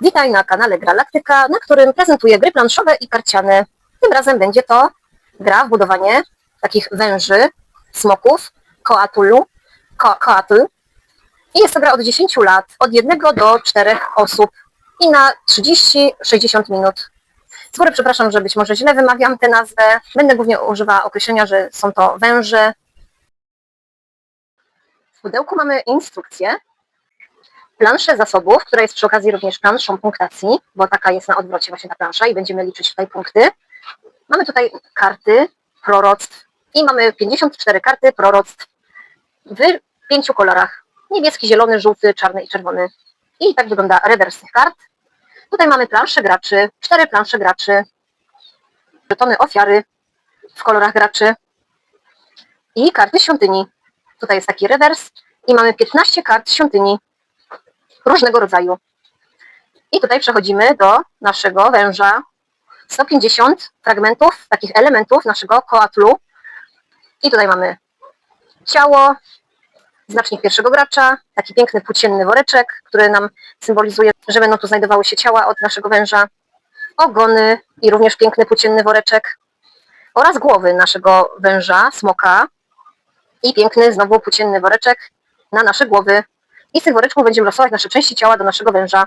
Witaj na kanale Galaktyka, na którym prezentuję gry planszowe i karciane. Tym razem będzie to gra w budowanie takich węży, smoków, koatulu, ko koatl. I jest to gra od 10 lat, od 1 do 4 osób i na 30-60 minut. Z góry przepraszam, że być może źle wymawiam tę nazwę. Będę głównie używała określenia, że są to węże. W pudełku mamy instrukcję, planszę zasobów, która jest przy okazji również planszą punktacji, bo taka jest na odwrocie właśnie ta plansza i będziemy liczyć tutaj punkty. Mamy tutaj karty proroctw i mamy 54 karty proroctw w pięciu kolorach. Niebieski, zielony, żółty, czarny i czerwony. I tak wygląda rewers tych kart. Tutaj mamy plansze graczy, cztery plansze graczy, żetony ofiary w kolorach graczy i karty świątyni. Tutaj jest taki rewers i mamy 15 kart świątyni różnego rodzaju. I tutaj przechodzimy do naszego węża. 150 fragmentów, takich elementów naszego koatlu. I tutaj mamy ciało, znacznik pierwszego gracza, taki piękny płócienny woreczek, który nam symbolizuje, że będą tu znajdowały się ciała od naszego węża, ogony i również piękny płócienny woreczek oraz głowy naszego węża, smoka i piękny znowu płócienny woreczek na nasze głowy. I z będziemy losować nasze części ciała do naszego węża.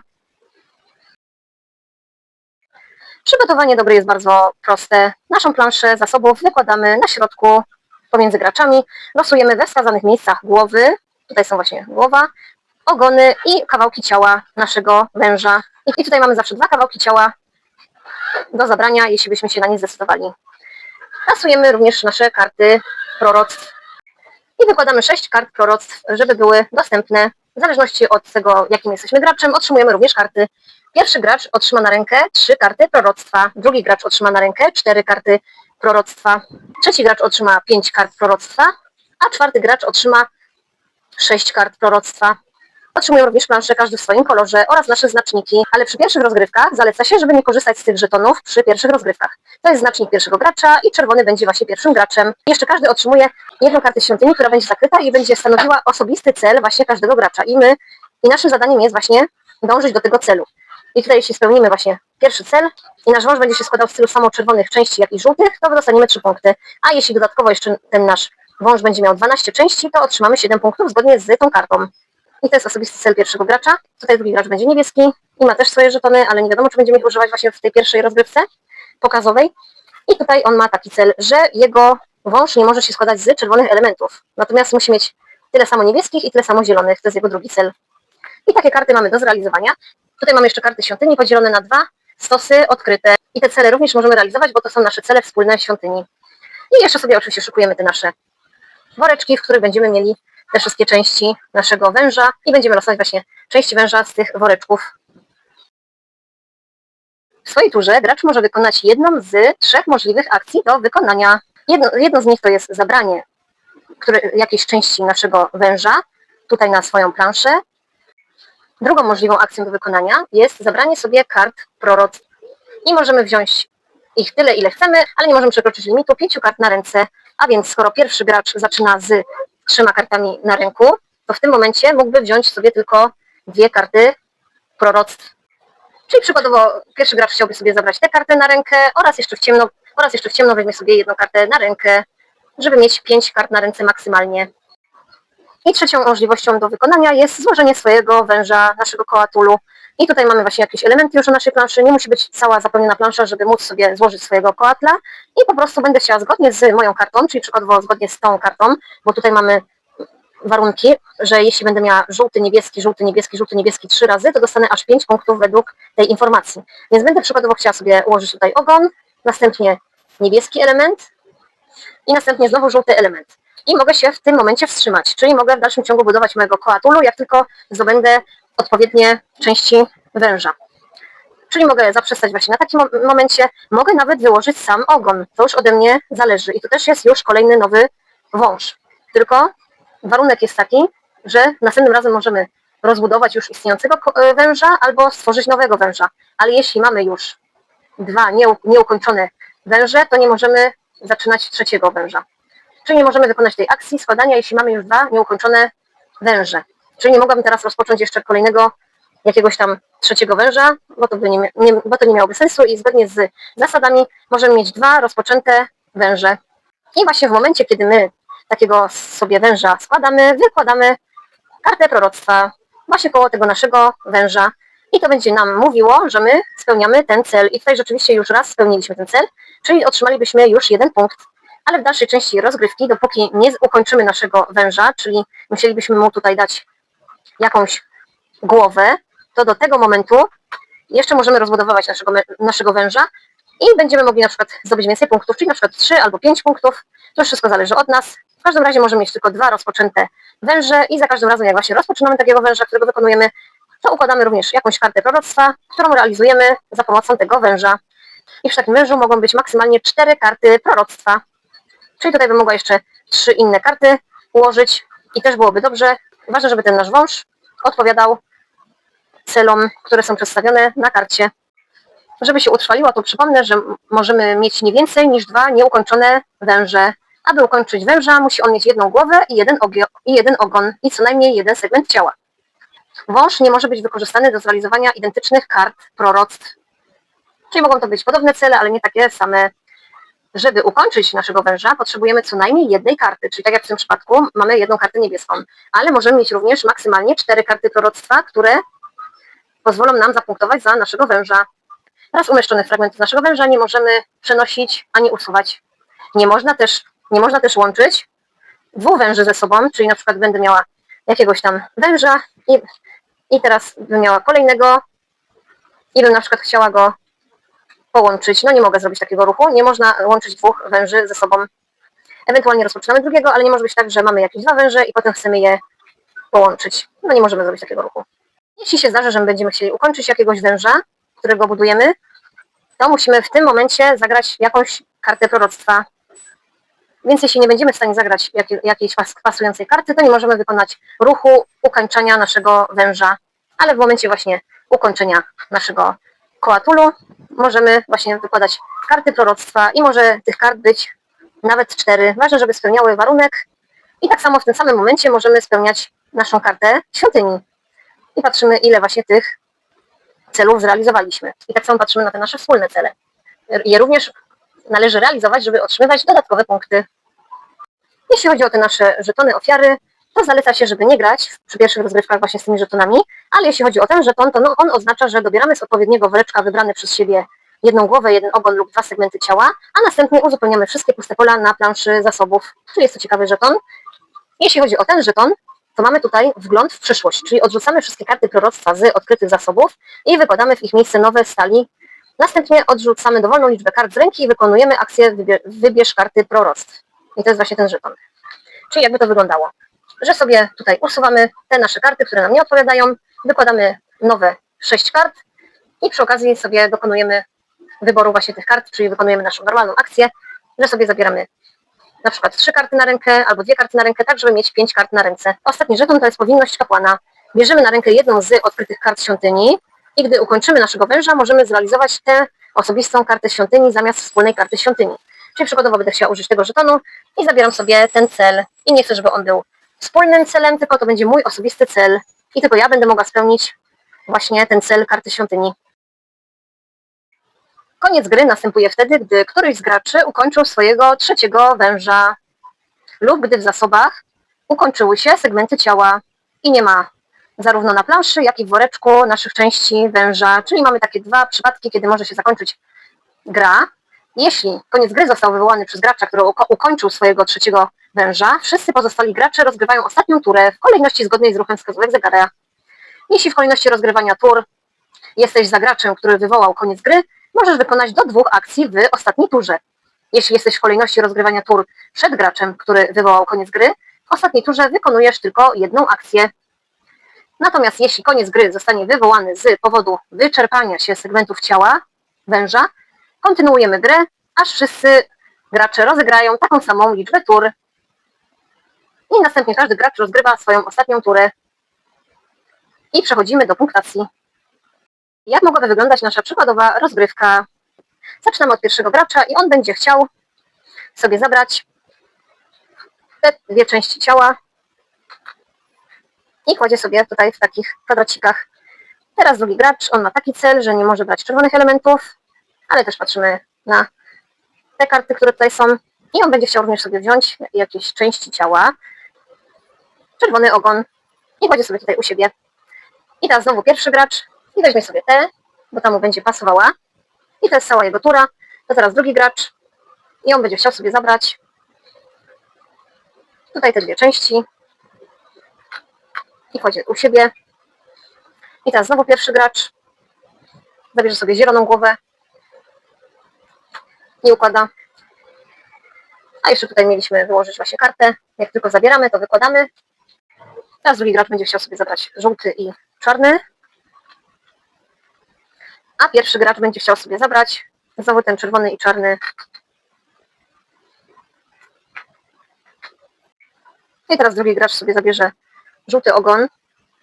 Przygotowanie do gry jest bardzo proste. Naszą planszę zasobów wykładamy na środku pomiędzy graczami. Losujemy we wskazanych miejscach głowy. Tutaj są właśnie głowa, ogony i kawałki ciała naszego węża. I tutaj mamy zawsze dwa kawałki ciała do zabrania, jeśli byśmy się na nie zdecydowali. Tasujemy również nasze karty proroctw i wykładamy sześć kart proroctw, żeby były dostępne. W zależności od tego, jakim jesteśmy graczem, otrzymujemy również karty. Pierwszy gracz otrzyma na rękę trzy karty proroctwa, drugi gracz otrzyma na rękę cztery karty proroctwa, trzeci gracz otrzyma pięć kart proroctwa, a czwarty gracz otrzyma sześć kart proroctwa. Otrzymują również plansze każdy w swoim kolorze oraz nasze znaczniki, ale przy pierwszych rozgrywkach zaleca się, żeby nie korzystać z tych żetonów przy pierwszych rozgrywkach. To jest znacznik pierwszego gracza i czerwony będzie właśnie pierwszym graczem. Jeszcze każdy otrzymuje jedną kartę świątyni, która będzie zakryta i będzie stanowiła osobisty cel właśnie każdego gracza. I my, i naszym zadaniem jest właśnie dążyć do tego celu. I tutaj jeśli spełnimy właśnie pierwszy cel i nasz wąż będzie się składał z tylu samo czerwonych części, jak i żółtych, to dostaniemy 3 punkty. A jeśli dodatkowo jeszcze ten nasz wąż będzie miał 12 części, to otrzymamy 7 punktów zgodnie z tą kartą. I to jest osobisty cel pierwszego gracza. Tutaj drugi gracz będzie niebieski i ma też swoje żetony, ale nie wiadomo, czy będziemy ich używać właśnie w tej pierwszej rozgrywce pokazowej. I tutaj on ma taki cel, że jego wąż nie może się składać z czerwonych elementów. Natomiast musi mieć tyle samo niebieskich i tyle samo zielonych. To jest jego drugi cel. I takie karty mamy do zrealizowania. Tutaj mamy jeszcze karty świątyni podzielone na dwa stosy odkryte. I te cele również możemy realizować, bo to są nasze cele wspólne świątyni. I jeszcze sobie oczywiście szykujemy te nasze woreczki, w których będziemy mieli te wszystkie części naszego węża i będziemy losować właśnie części węża z tych woreczków. W swojej turze gracz może wykonać jedną z trzech możliwych akcji do wykonania. Jedno, jedno z nich to jest zabranie które, jakiejś części naszego węża tutaj na swoją planszę. Drugą możliwą akcją do wykonania jest zabranie sobie kart proroctw. I możemy wziąć ich tyle, ile chcemy, ale nie możemy przekroczyć limitu pięciu kart na ręce. A więc skoro pierwszy gracz zaczyna z trzema kartami na ręku, to w tym momencie mógłby wziąć sobie tylko dwie karty proroctw. Czyli przykładowo pierwszy gracz chciałby sobie zabrać tę kartę na rękę oraz jeszcze w ciemno, oraz jeszcze w ciemno weźmie sobie jedną kartę na rękę, żeby mieć pięć kart na ręce maksymalnie. I trzecią możliwością do wykonania jest złożenie swojego węża, naszego koatulu. I tutaj mamy właśnie jakieś elementy już na naszej planszy. Nie musi być cała zapełniona plansza, żeby móc sobie złożyć swojego koatla. I po prostu będę chciała zgodnie z moją kartą, czyli przykładowo zgodnie z tą kartą, bo tutaj mamy warunki, że jeśli będę miała żółty, niebieski, żółty, niebieski, żółty, niebieski trzy razy, to dostanę aż pięć punktów według tej informacji. Więc będę przykładowo chciała sobie ułożyć tutaj ogon, następnie niebieski element i następnie znowu żółty element. I mogę się w tym momencie wstrzymać, czyli mogę w dalszym ciągu budować mojego koatulu, jak tylko zdobędę odpowiednie części węża. Czyli mogę zaprzestać właśnie na takim mo- momencie, mogę nawet wyłożyć sam ogon, to już ode mnie zależy. I to też jest już kolejny nowy wąż. Tylko warunek jest taki, że następnym razem możemy rozbudować już istniejącego e, węża albo stworzyć nowego węża. Ale jeśli mamy już dwa nieu- nieukończone węże, to nie możemy zaczynać trzeciego węża. Czyli nie możemy wykonać tej akcji składania, jeśli mamy już dwa nieukończone węże. Czyli nie mogłabym teraz rozpocząć jeszcze kolejnego jakiegoś tam trzeciego węża, bo to, by nie, nie, bo to nie miałoby sensu i zgodnie z zasadami możemy mieć dwa rozpoczęte węże. I właśnie w momencie, kiedy my takiego sobie węża składamy, wykładamy kartę proroctwa właśnie koło tego naszego węża i to będzie nam mówiło, że my spełniamy ten cel. I tutaj rzeczywiście już raz spełniliśmy ten cel, czyli otrzymalibyśmy już jeden punkt. Ale w dalszej części rozgrywki, dopóki nie ukończymy naszego węża, czyli musielibyśmy mu tutaj dać jakąś głowę, to do tego momentu jeszcze możemy rozbudowywać naszego, naszego węża i będziemy mogli na przykład zdobyć więcej punktów, czyli na przykład 3 albo 5 punktów. To już wszystko zależy od nas. W każdym razie możemy mieć tylko dwa rozpoczęte węże i za każdym razem, jak właśnie rozpoczynamy takiego węża, którego wykonujemy, to układamy również jakąś kartę proroctwa, którą realizujemy za pomocą tego węża. I przy takim wężu mogą być maksymalnie cztery karty proroctwa. Czyli tutaj bym mogła jeszcze trzy inne karty ułożyć i też byłoby dobrze. Ważne, żeby ten nasz wąż odpowiadał celom, które są przedstawione na karcie. Żeby się utrwaliło, to przypomnę, że możemy mieć nie więcej niż dwa nieukończone węże. Aby ukończyć węża, musi on mieć jedną głowę i jeden, i jeden ogon i co najmniej jeden segment ciała. Wąż nie może być wykorzystany do zrealizowania identycznych kart proroctw. Czyli mogą to być podobne cele, ale nie takie same. Żeby ukończyć naszego węża, potrzebujemy co najmniej jednej karty, czyli tak jak w tym przypadku mamy jedną kartę niebieską, ale możemy mieć również maksymalnie cztery karty proroctwa, które pozwolą nam zapunktować za naszego węża. Raz umieszczonych fragmentów naszego węża nie możemy przenosić ani usuwać. Nie można też, nie można też łączyć dwóch węży ze sobą, czyli na przykład będę miała jakiegoś tam węża i, i teraz bym miała kolejnego i bym na przykład chciała go połączyć. No nie mogę zrobić takiego ruchu, nie można łączyć dwóch węży ze sobą. Ewentualnie rozpoczynamy drugiego, ale nie może być tak, że mamy jakieś dwa węże i potem chcemy je połączyć. No nie możemy zrobić takiego ruchu. Jeśli się zdarzy, że my będziemy chcieli ukończyć jakiegoś węża, którego budujemy, to musimy w tym momencie zagrać jakąś kartę proroctwa. Więc jeśli nie będziemy w stanie zagrać jakiej, jakiejś pas- pasującej karty, to nie możemy wykonać ruchu ukończenia naszego węża. Ale w momencie właśnie ukończenia naszego koatulu możemy właśnie wykładać karty proroctwa i może tych kart być nawet cztery. Ważne, żeby spełniały warunek. I tak samo w tym samym momencie możemy spełniać naszą kartę świątyni. I patrzymy, ile właśnie tych celów zrealizowaliśmy. I tak samo patrzymy na te nasze wspólne cele. Je również należy realizować, żeby otrzymywać dodatkowe punkty. Jeśli chodzi o te nasze żetony ofiary, to zaleca się, żeby nie grać przy pierwszych rozgrywkach właśnie z tymi żetonami, ale jeśli chodzi o ten żeton, to no, on oznacza, że dobieramy z odpowiedniego woreczka wybrane przez siebie jedną głowę, jeden ogon lub dwa segmenty ciała, a następnie uzupełniamy wszystkie puste pola na planszy zasobów. Czyli jest to ciekawy żeton. Jeśli chodzi o ten żeton, to mamy tutaj wgląd w przyszłość, czyli odrzucamy wszystkie karty proroctwa z odkrytych zasobów i wykładamy w ich miejsce nowe stali. Następnie odrzucamy dowolną liczbę kart z ręki i wykonujemy akcję wybie- wybierz karty proroctw. I to jest właśnie ten żeton. Czyli jakby to wyglądało? Że sobie tutaj usuwamy te nasze karty, które nam nie odpowiadają, wykładamy nowe sześć kart i przy okazji sobie dokonujemy wyboru właśnie tych kart, czyli wykonujemy naszą normalną akcję, że sobie zabieramy na przykład trzy karty na rękę albo dwie karty na rękę, tak żeby mieć pięć kart na ręce. Ostatni żeton to jest powinność kapłana. Bierzemy na rękę jedną z odkrytych kart świątyni i gdy ukończymy naszego węża, możemy zrealizować tę osobistą kartę świątyni zamiast wspólnej karty świątyni. Czyli przykładowo będę chciała użyć tego żetonu i zabieram sobie ten cel i nie chcę, żeby on był wspólnym celem, tylko to będzie mój osobisty cel i tylko ja będę mogła spełnić właśnie ten cel karty świątyni. Koniec gry następuje wtedy, gdy któryś z graczy ukończył swojego trzeciego węża lub gdy w zasobach ukończyły się segmenty ciała i nie ma zarówno na planszy, jak i w woreczku naszych części węża, czyli mamy takie dwa przypadki, kiedy może się zakończyć gra. Jeśli koniec gry został wywołany przez gracza, który uko- ukończył swojego trzeciego węża, wszyscy pozostali gracze rozgrywają ostatnią turę w kolejności zgodnej z ruchem wskazówek zegara. Jeśli w kolejności rozgrywania tur jesteś za graczem, który wywołał koniec gry, możesz wykonać do dwóch akcji w ostatniej turze. Jeśli jesteś w kolejności rozgrywania tur przed graczem, który wywołał koniec gry, w ostatniej turze wykonujesz tylko jedną akcję. Natomiast jeśli koniec gry zostanie wywołany z powodu wyczerpania się segmentów ciała węża, kontynuujemy grę, aż wszyscy gracze rozegrają taką samą liczbę tur. I następnie każdy gracz rozgrywa swoją ostatnią turę. I przechodzimy do punktacji. Jak mogłaby wyglądać nasza przykładowa rozgrywka? Zaczynamy od pierwszego gracza i on będzie chciał sobie zabrać te dwie części ciała i kładzie sobie tutaj w takich kwadracikach Teraz drugi gracz, on ma taki cel, że nie może brać czerwonych elementów, ale też patrzymy na te karty, które tutaj są. I on będzie chciał również sobie wziąć jakieś części ciała. Czerwony ogon i kładzie sobie tutaj u siebie. I teraz znowu pierwszy gracz i weźmie sobie te, bo tam mu będzie pasowała. I to jest cała jego tura. To teraz drugi gracz i on będzie chciał sobie zabrać tutaj te dwie części i kładzie u siebie. I teraz znowu pierwszy gracz zabierze sobie zieloną głowę i układa. A jeszcze tutaj mieliśmy wyłożyć właśnie kartę. Jak tylko zabieramy, to wykładamy. Teraz drugi gracz będzie chciał sobie zabrać żółty i czarny. A pierwszy gracz będzie chciał sobie zabrać znowu ten czerwony i czarny. I teraz drugi gracz sobie zabierze żółty ogon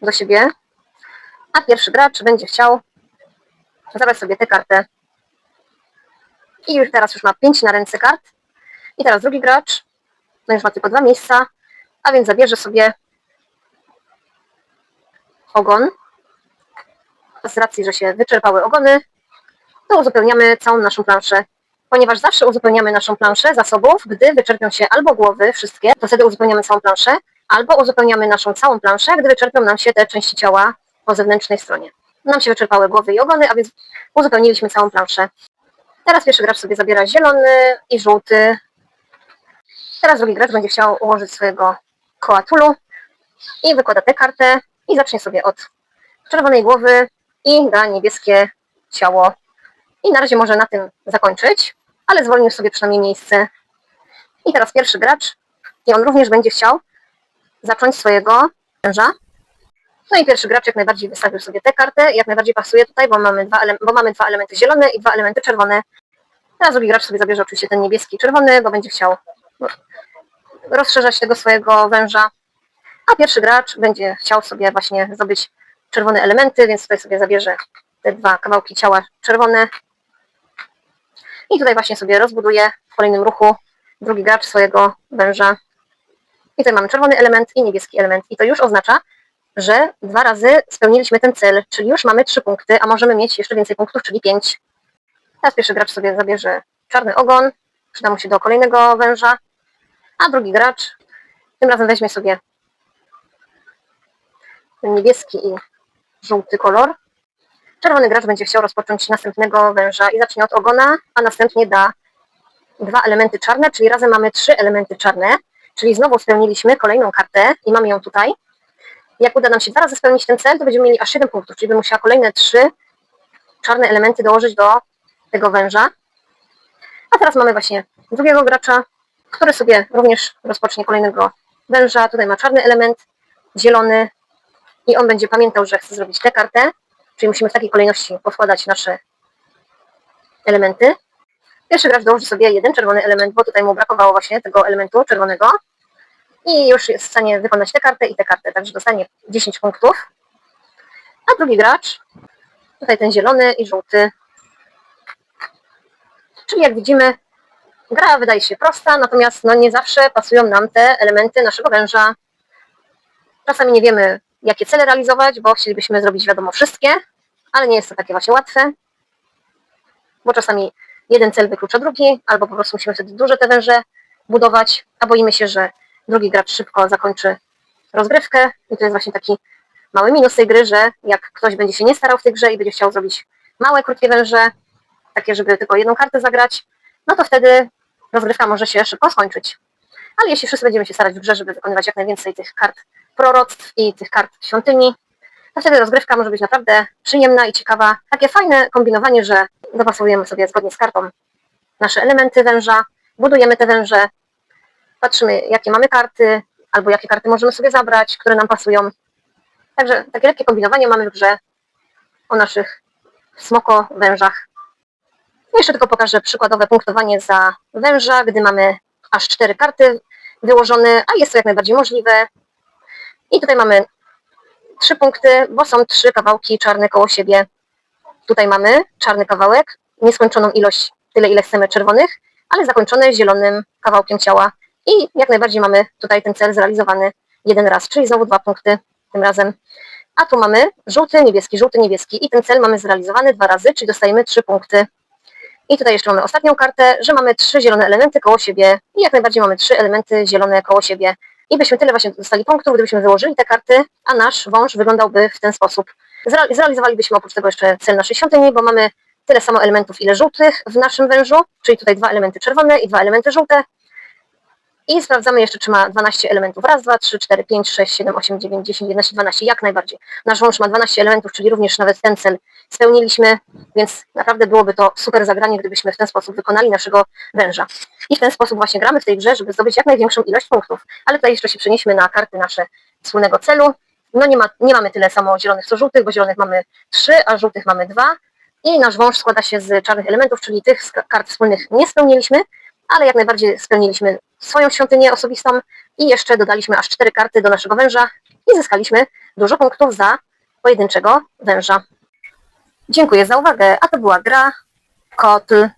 do siebie. A pierwszy gracz będzie chciał zabrać sobie tę kartę. I już teraz już ma 5 na ręce kart. I teraz drugi gracz, no już ma tylko dwa miejsca, a więc zabierze sobie ogon. Z racji, że się wyczerpały ogony, to uzupełniamy całą naszą planszę. Ponieważ zawsze uzupełniamy naszą planszę zasobów, gdy wyczerpią się albo głowy, wszystkie, to wtedy uzupełniamy całą planszę, albo uzupełniamy naszą całą planszę, gdy wyczerpią nam się te części ciała po zewnętrznej stronie. Nam się wyczerpały głowy i ogony, a więc uzupełniliśmy całą planszę. Teraz pierwszy gracz sobie zabiera zielony i żółty. Teraz drugi gracz będzie chciał ułożyć swojego koła tulu i wykłada tę kartę i zacznie sobie od czerwonej głowy i da niebieskie ciało. I na razie może na tym zakończyć, ale zwolnił sobie przynajmniej miejsce. I teraz pierwszy gracz i on również będzie chciał zacząć swojego męża. No i pierwszy gracz jak najbardziej wystawił sobie tę kartę, jak najbardziej pasuje tutaj, bo mamy dwa, bo mamy dwa elementy zielone i dwa elementy czerwone. Teraz drugi gracz sobie zabierze oczywiście ten niebieski i czerwony, bo będzie chciał rozszerzać tego swojego węża. A pierwszy gracz będzie chciał sobie właśnie zdobyć czerwone elementy, więc tutaj sobie zabierze te dwa kawałki ciała czerwone. I tutaj właśnie sobie rozbuduje w kolejnym ruchu drugi gracz swojego węża. I tutaj mamy czerwony element i niebieski element. I to już oznacza, że dwa razy spełniliśmy ten cel, czyli już mamy trzy punkty, a możemy mieć jeszcze więcej punktów, czyli pięć. Teraz pierwszy gracz sobie zabierze czarny ogon, przyda mu się do kolejnego węża, a drugi gracz tym razem weźmie sobie niebieski i żółty kolor. Czerwony gracz będzie chciał rozpocząć następnego węża i zacznie od ogona, a następnie da dwa elementy czarne, czyli razem mamy trzy elementy czarne, czyli znowu spełniliśmy kolejną kartę i mamy ją tutaj. Jak uda nam się dwa razy spełnić ten cel, to będziemy mieli aż 7 punktów, czyli bym musiała kolejne trzy czarne elementy dołożyć do tego węża. A teraz mamy właśnie drugiego gracza, który sobie również rozpocznie kolejnego węża. Tutaj ma czarny element, zielony i on będzie pamiętał, że chce zrobić tę kartę, czyli musimy w takiej kolejności poskładać nasze elementy. Pierwszy gracz dołoży sobie jeden czerwony element, bo tutaj mu brakowało właśnie tego elementu czerwonego i już jest w stanie wykonać tę kartę i tę kartę, także dostanie 10 punktów. A drugi gracz, tutaj ten zielony i żółty. Czyli jak widzimy, gra wydaje się prosta, natomiast no nie zawsze pasują nam te elementy naszego węża. Czasami nie wiemy, jakie cele realizować, bo chcielibyśmy zrobić wiadomo wszystkie, ale nie jest to takie właśnie łatwe, bo czasami jeden cel wyklucza drugi, albo po prostu musimy wtedy duże te węże budować, a boimy się, że drugi gracz szybko zakończy rozgrywkę i to jest właśnie taki mały minus tej gry, że jak ktoś będzie się nie starał w tej grze i będzie chciał zrobić małe, krótkie węże, takie, żeby tylko jedną kartę zagrać, no to wtedy rozgrywka może się szybko skończyć. Ale jeśli wszyscy będziemy się starać w grze, żeby wykonywać jak najwięcej tych kart proroctw i tych kart świątyni, to wtedy rozgrywka może być naprawdę przyjemna i ciekawa. Takie fajne kombinowanie, że dopasowujemy sobie zgodnie z kartą nasze elementy węża, budujemy te węże, patrzymy jakie mamy karty, albo jakie karty możemy sobie zabrać, które nam pasują. Także takie lekkie kombinowanie mamy w grze o naszych smoko wężach. Jeszcze tylko pokażę przykładowe punktowanie za węża, gdy mamy aż cztery karty wyłożone, a jest to jak najbardziej możliwe. I tutaj mamy trzy punkty, bo są trzy kawałki czarne koło siebie. Tutaj mamy czarny kawałek, nieskończoną ilość, tyle ile chcemy czerwonych, ale zakończone zielonym kawałkiem ciała. I jak najbardziej mamy tutaj ten cel zrealizowany jeden raz, czyli znowu dwa punkty tym razem. A tu mamy żółty, niebieski, żółty, niebieski i ten cel mamy zrealizowany dwa razy, czyli dostajemy trzy punkty. I tutaj jeszcze mamy ostatnią kartę, że mamy trzy zielone elementy koło siebie i jak najbardziej mamy trzy elementy zielone koło siebie. I byśmy tyle właśnie dostali punktów, gdybyśmy wyłożyli te karty, a nasz wąż wyglądał w ten sposób. Zre- Zrealizowalibyśmy oprócz tego jeszcze cel naszej świątyni, bo mamy tyle samo elementów, ile żółtych w naszym wężu, czyli tutaj dwa elementy czerwone i dwa elementy żółte. I sprawdzamy jeszcze, czy ma 12 elementów. Raz, dwa, trzy, cztery, pięć, sześć, siedem, osiem, dziewięć, dziesięć, 11, 12. Jak najbardziej. Nasz wąż ma 12 elementów, czyli również nawet ten cel spełniliśmy, więc naprawdę byłoby to super zagranie, gdybyśmy w ten sposób wykonali naszego węża. I w ten sposób właśnie gramy w tej grze, żeby zdobyć jak największą ilość punktów. Ale tutaj jeszcze się przenieśmy na karty nasze wspólnego celu. No nie, ma, nie mamy tyle samo zielonych co żółtych, bo zielonych mamy 3, a żółtych mamy 2. I nasz wąż składa się z czarnych elementów, czyli tych kart wspólnych nie spełniliśmy, ale jak najbardziej spełniliśmy swoją świątynię osobistą i jeszcze dodaliśmy aż 4 karty do naszego węża i zyskaliśmy dużo punktów za pojedynczego węża. Dziękuję za uwagę, a to była gra Kotl